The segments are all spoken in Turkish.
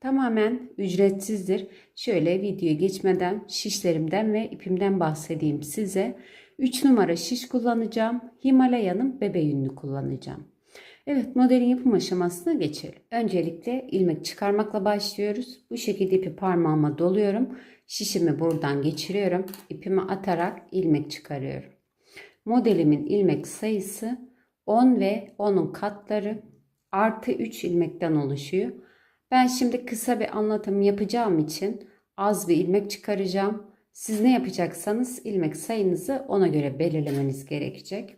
tamamen ücretsizdir. Şöyle videoya geçmeden şişlerimden ve ipimden bahsedeyim size. 3 numara şiş kullanacağım. Himalaya'nın bebe yününü kullanacağım. Evet modelin yapım aşamasına geçelim. Öncelikle ilmek çıkarmakla başlıyoruz. Bu şekilde ipi parmağıma doluyorum. Şişimi buradan geçiriyorum. İpimi atarak ilmek çıkarıyorum. Modelimin ilmek sayısı 10 ve 10'un katları artı 3 ilmekten oluşuyor. Ben şimdi kısa bir anlatım yapacağım için az bir ilmek çıkaracağım. Siz ne yapacaksanız ilmek sayınızı ona göre belirlemeniz gerekecek.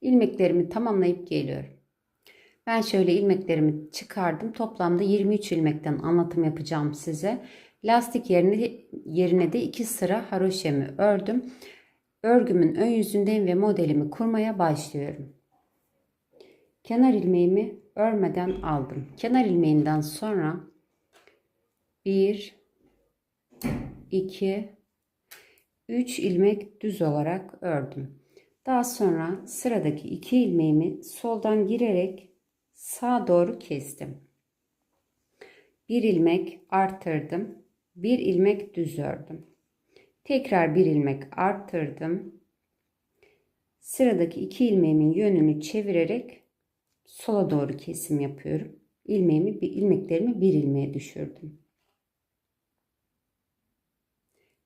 İlmeklerimi tamamlayıp geliyorum. Ben şöyle ilmeklerimi çıkardım. Toplamda 23 ilmekten anlatım yapacağım size. Lastik yerine, yerine de 2 sıra haroşemi ördüm. Örgümün ön yüzündeyim ve modelimi kurmaya başlıyorum. Kenar ilmeğimi örmeden aldım. Kenar ilmeğinden sonra 1 2 3 ilmek düz olarak ördüm. Daha sonra sıradaki 2 ilmeğimi soldan girerek sağa doğru kestim. Bir ilmek arttırdım. Bir ilmek düz ördüm. Tekrar bir ilmek arttırdım. Sıradaki iki ilmeğimin yönünü çevirerek sola doğru kesim yapıyorum. İlmeğimi, bir ilmeklerimi bir ilmeğe düşürdüm.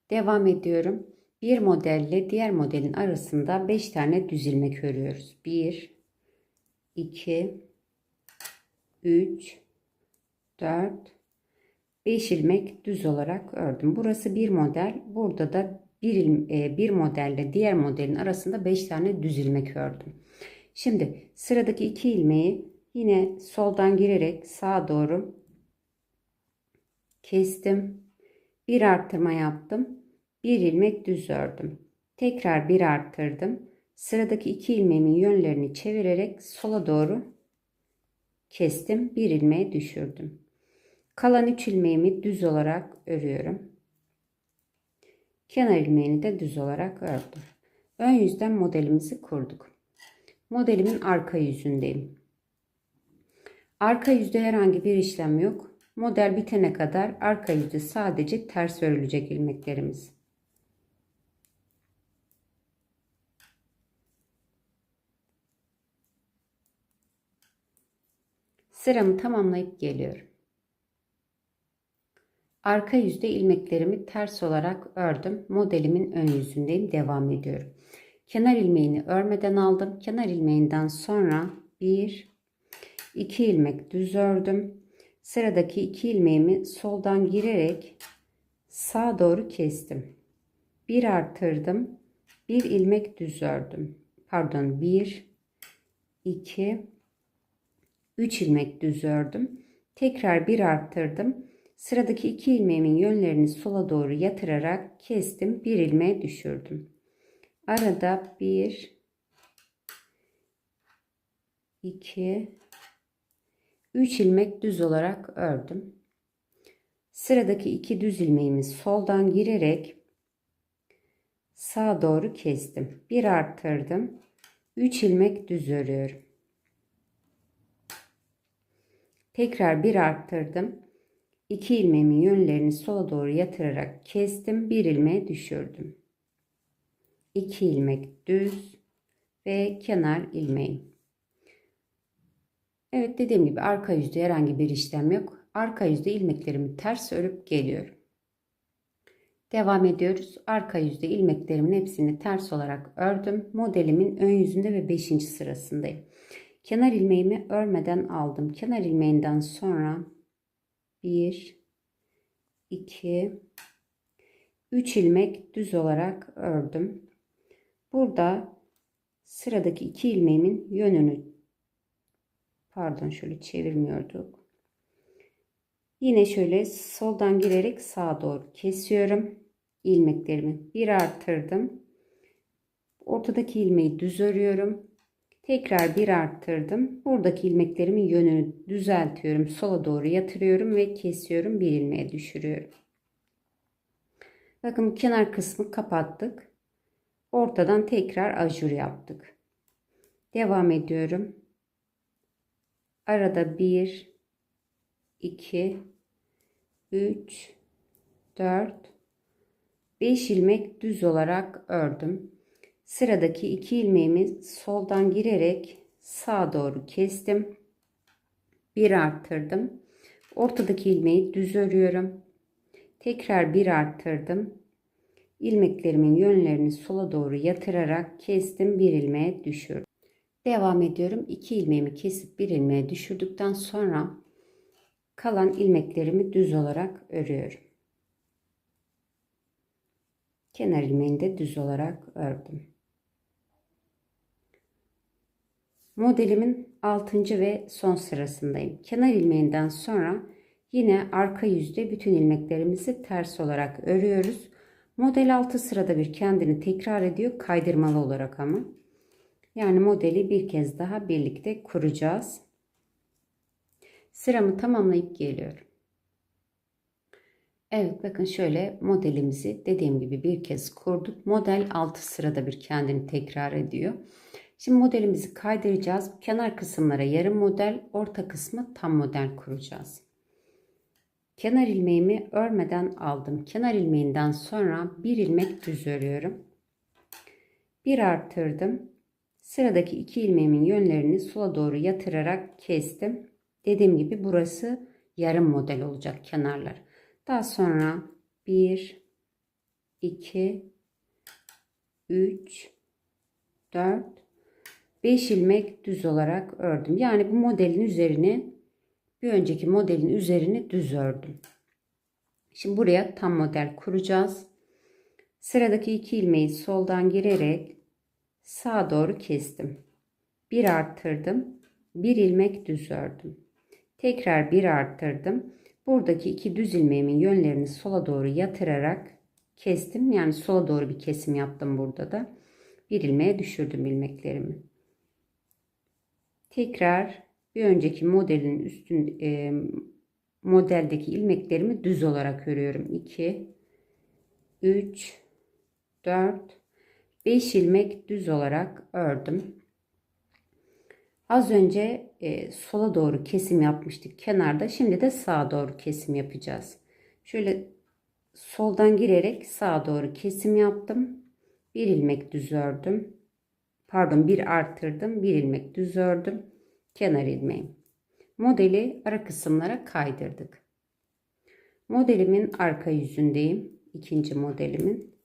Devam ediyorum. Bir modelle diğer modelin arasında 5 tane düz ilmek örüyoruz. 1 2 3 4 5 ilmek düz olarak ördüm. Burası bir model. Burada da bir, e, bir modelle diğer modelin arasında 5 tane düz ilmek ördüm. Şimdi sıradaki iki ilmeği yine soldan girerek sağa doğru kestim. Bir arttırma yaptım. Bir ilmek düz ördüm. Tekrar bir arttırdım. Sıradaki iki ilmeğimin yönlerini çevirerek sola doğru kestim. Bir ilmeği düşürdüm. Kalan üç ilmeğimi düz olarak örüyorum. Kenar ilmeğini de düz olarak ördüm. Ön yüzden modelimizi kurduk modelimin arka yüzündeyim. Arka yüzde herhangi bir işlem yok. Model bitene kadar arka yüzde sadece ters örülecek ilmeklerimiz. Sıramı tamamlayıp geliyorum. Arka yüzde ilmeklerimi ters olarak ördüm. Modelimin ön yüzündeyim. Devam ediyorum. Kenar ilmeğini örmeden aldım. Kenar ilmeğinden sonra 1 2 ilmek düz ördüm. Sıradaki 2 ilmeğimi soldan girerek sağa doğru kestim. Bir artırdım. Bir ilmek düz ördüm. Pardon 1 2 3 ilmek düz ördüm. Tekrar bir arttırdım. Sıradaki iki ilmeğimin yönlerini sola doğru yatırarak kestim. Bir ilmeğe düşürdüm. Arada bir, iki, üç ilmek düz olarak ördüm. Sıradaki iki düz ilmeğimi soldan girerek sağa doğru kestim. Bir arttırdım. Üç ilmek düz örüyorum. Tekrar bir arttırdım. İki ilmeğimin yönlerini sola doğru yatırarak kestim. Bir ilmeğe düşürdüm. 2 ilmek düz ve kenar ilmeği. Evet dediğim gibi arka yüzde herhangi bir işlem yok. Arka yüzde ilmeklerimi ters örüp geliyorum. Devam ediyoruz. Arka yüzde ilmeklerimin hepsini ters olarak ördüm. Modelimin ön yüzünde ve 5. sırasındayım. Kenar ilmeğimi örmeden aldım. Kenar ilmeğinden sonra 1 2 3 ilmek düz olarak ördüm. Burada sıradaki iki ilmeğimin yönünü pardon şöyle çevirmiyorduk. Yine şöyle soldan girerek sağa doğru kesiyorum. ilmeklerimi bir arttırdım. Ortadaki ilmeği düz örüyorum. Tekrar bir arttırdım. Buradaki ilmeklerimin yönünü düzeltiyorum. Sola doğru yatırıyorum ve kesiyorum. Bir ilmeğe düşürüyorum. Bakın kenar kısmı kapattık. Ortadan tekrar ajur yaptık. Devam ediyorum. Arada 1 2 3 4 5 ilmek düz olarak ördüm. Sıradaki iki ilmeğimi soldan girerek sağa doğru kestim. Bir arttırdım. Ortadaki ilmeği düz örüyorum. Tekrar bir arttırdım. İlmeklerimin yönlerini sola doğru yatırarak kestim. Bir ilmeğe düşürdüm. Devam ediyorum. İki ilmeğimi kesip bir ilmeğe düşürdükten sonra kalan ilmeklerimi düz olarak örüyorum. Kenar ilmeğini de düz olarak ördüm. Modelimin 6. ve son sırasındayım. Kenar ilmeğinden sonra yine arka yüzde bütün ilmeklerimizi ters olarak örüyoruz. Model 6 sırada bir kendini tekrar ediyor kaydırmalı olarak ama. Yani modeli bir kez daha birlikte kuracağız. Sıramı tamamlayıp geliyorum. Evet bakın şöyle modelimizi dediğim gibi bir kez kurduk. Model 6 sırada bir kendini tekrar ediyor. Şimdi modelimizi kaydıracağız. Kenar kısımlara yarım model, orta kısmı tam model kuracağız. Kenar ilmeğimi örmeden aldım. Kenar ilmeğinden sonra bir ilmek düz örüyorum. Bir arttırdım. Sıradaki iki ilmeğimin yönlerini sola doğru yatırarak kestim. Dediğim gibi burası yarım model olacak kenarlar. Daha sonra 1 2 3 4 5 ilmek düz olarak ördüm. Yani bu modelin üzerine bir önceki modelin üzerine düz ördüm. Şimdi buraya tam model kuracağız. Sıradaki iki ilmeği soldan girerek sağa doğru kestim. Bir arttırdım. Bir ilmek düz ördüm. Tekrar bir arttırdım. Buradaki iki düz ilmeğimin yönlerini sola doğru yatırarak kestim. Yani sola doğru bir kesim yaptım burada da. Bir ilmeğe düşürdüm ilmeklerimi. Tekrar bir önceki modelin üstün e, modeldeki ilmeklerimi düz olarak örüyorum. 2 3 4 5 ilmek düz olarak ördüm. Az önce e, sola doğru kesim yapmıştık kenarda. Şimdi de sağa doğru kesim yapacağız. Şöyle soldan girerek sağa doğru kesim yaptım. Bir ilmek düz ördüm. Pardon bir arttırdım. Bir ilmek düz ördüm. Kenar ilmeğim. Modeli ara kısımlara kaydırdık. Modelimin arka yüzündeyim. ikinci modelimin.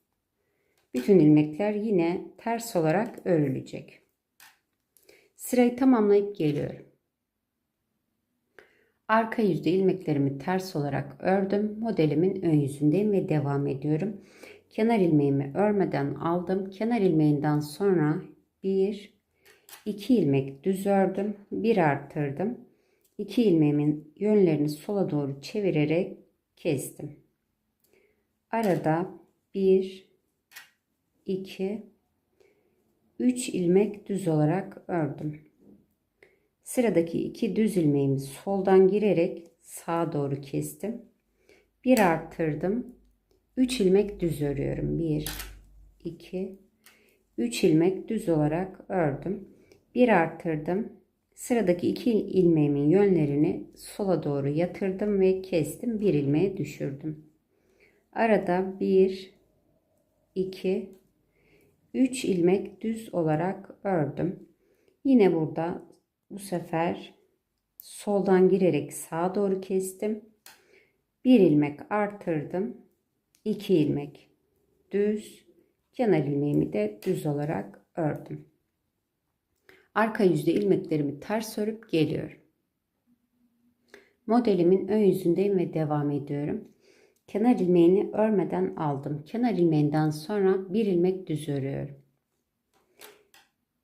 Bütün ilmekler yine ters olarak örülecek. Sırayı tamamlayıp geliyorum. Arka yüzde ilmeklerimi ters olarak ördüm. Modelimin ön yüzündeyim ve devam ediyorum. Kenar ilmeğimi örmeden aldım. Kenar ilmeğinden sonra 1 2 ilmek düz ördüm. 1 arttırdım. 2 ilmeğimin yönlerini sola doğru çevirerek kestim. Arada 1 2 3 ilmek düz olarak ördüm. Sıradaki iki düz ilmeğimi soldan girerek sağa doğru kestim. Bir arttırdım. 3 ilmek düz örüyorum. 1 2 3 ilmek düz olarak ördüm. Bir arttırdım. Sıradaki iki ilmeğimin yönlerini sola doğru yatırdım ve kestim. Bir ilmeğe düşürdüm. Arada 1 2 3 ilmek düz olarak ördüm. Yine burada bu sefer soldan girerek sağa doğru kestim. Bir ilmek artırdım. 2 ilmek düz. Kenar ilmeğimi de düz olarak ördüm. Arka yüzde ilmeklerimi ters örüp geliyorum. Modelimin ön yüzündeyim ve devam ediyorum. Kenar ilmeğini örmeden aldım. Kenar ilmeğinden sonra bir ilmek düz örüyorum.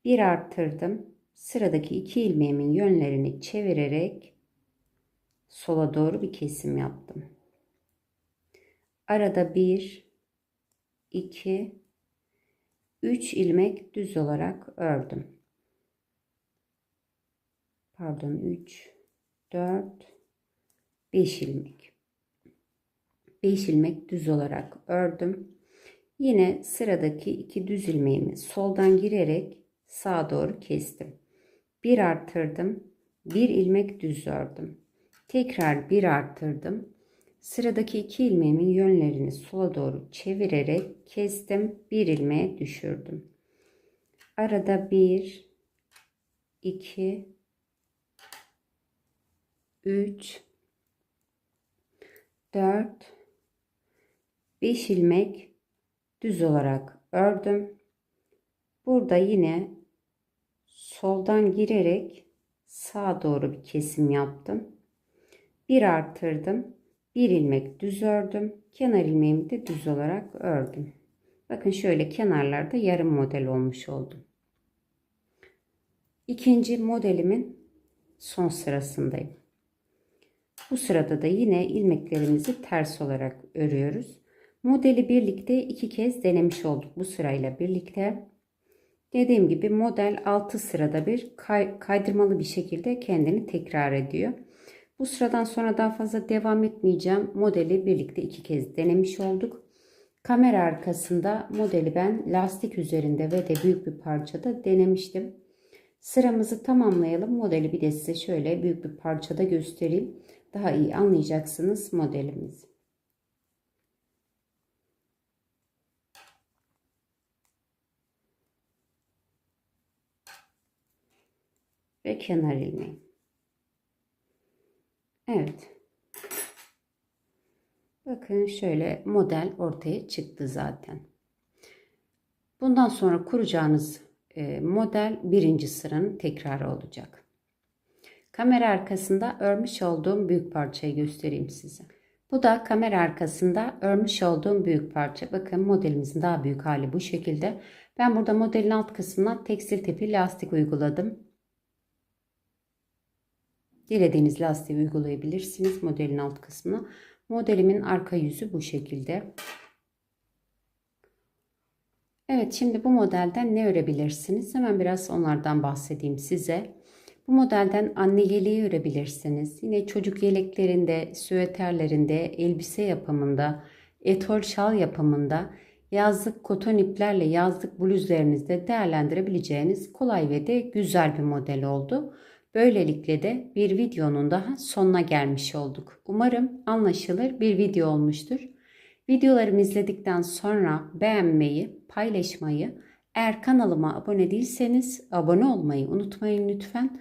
Bir arttırdım. Sıradaki iki ilmeğimin yönlerini çevirerek sola doğru bir kesim yaptım. Arada bir, 2 3 ilmek düz olarak ördüm. Pardon 3 4 5 ilmek. 5 ilmek düz olarak ördüm. Yine sıradaki iki düz ilmeğimi soldan girerek sağa doğru kestim. Bir arttırdım. Bir ilmek düz ördüm. Tekrar bir arttırdım. Sıradaki iki ilmeğimin yönlerini sola doğru çevirerek kestim. Bir ilmeğe düşürdüm. Arada bir, iki, üç, dört, beş ilmek düz olarak ördüm. Burada yine soldan girerek sağa doğru bir kesim yaptım. Bir arttırdım. Bir ilmek düz ördüm. Kenar ilmeğimi de düz olarak ördüm. Bakın şöyle kenarlarda yarım model olmuş oldu. İkinci modelimin son sırasındayım. Bu sırada da yine ilmeklerimizi ters olarak örüyoruz. Modeli birlikte iki kez denemiş olduk bu sırayla birlikte. Dediğim gibi model 6 sırada bir kay kaydırmalı bir şekilde kendini tekrar ediyor. Bu sıradan sonra daha fazla devam etmeyeceğim. Modeli birlikte iki kez denemiş olduk. Kamera arkasında modeli ben lastik üzerinde ve de büyük bir parçada denemiştim. Sıramızı tamamlayalım. Modeli bir de size şöyle büyük bir parçada göstereyim. Daha iyi anlayacaksınız modelimizi. Ve kenar ilmeği. Evet. Bakın şöyle model ortaya çıktı zaten. Bundan sonra kuracağınız e, model birinci sıranın tekrarı olacak. Kamera arkasında örmüş olduğum büyük parçayı göstereyim size. Bu da kamera arkasında örmüş olduğum büyük parça. Bakın modelimizin daha büyük hali bu şekilde. Ben burada modelin alt kısmına tekstil tipi lastik uyguladım. Dilediğiniz lastiği uygulayabilirsiniz modelin alt kısmına. Modelimin arka yüzü bu şekilde. Evet şimdi bu modelden ne örebilirsiniz? Hemen biraz onlardan bahsedeyim size. Bu modelden anne yeleği örebilirsiniz. Yine çocuk yeleklerinde, süveterlerinde, elbise yapımında, etol şal yapımında, yazlık koton iplerle yazlık bluzlarınızda değerlendirebileceğiniz kolay ve de güzel bir model oldu. Böylelikle de bir videonun daha sonuna gelmiş olduk. Umarım anlaşılır bir video olmuştur. Videolarımı izledikten sonra beğenmeyi, paylaşmayı, eğer kanalıma abone değilseniz abone olmayı unutmayın lütfen.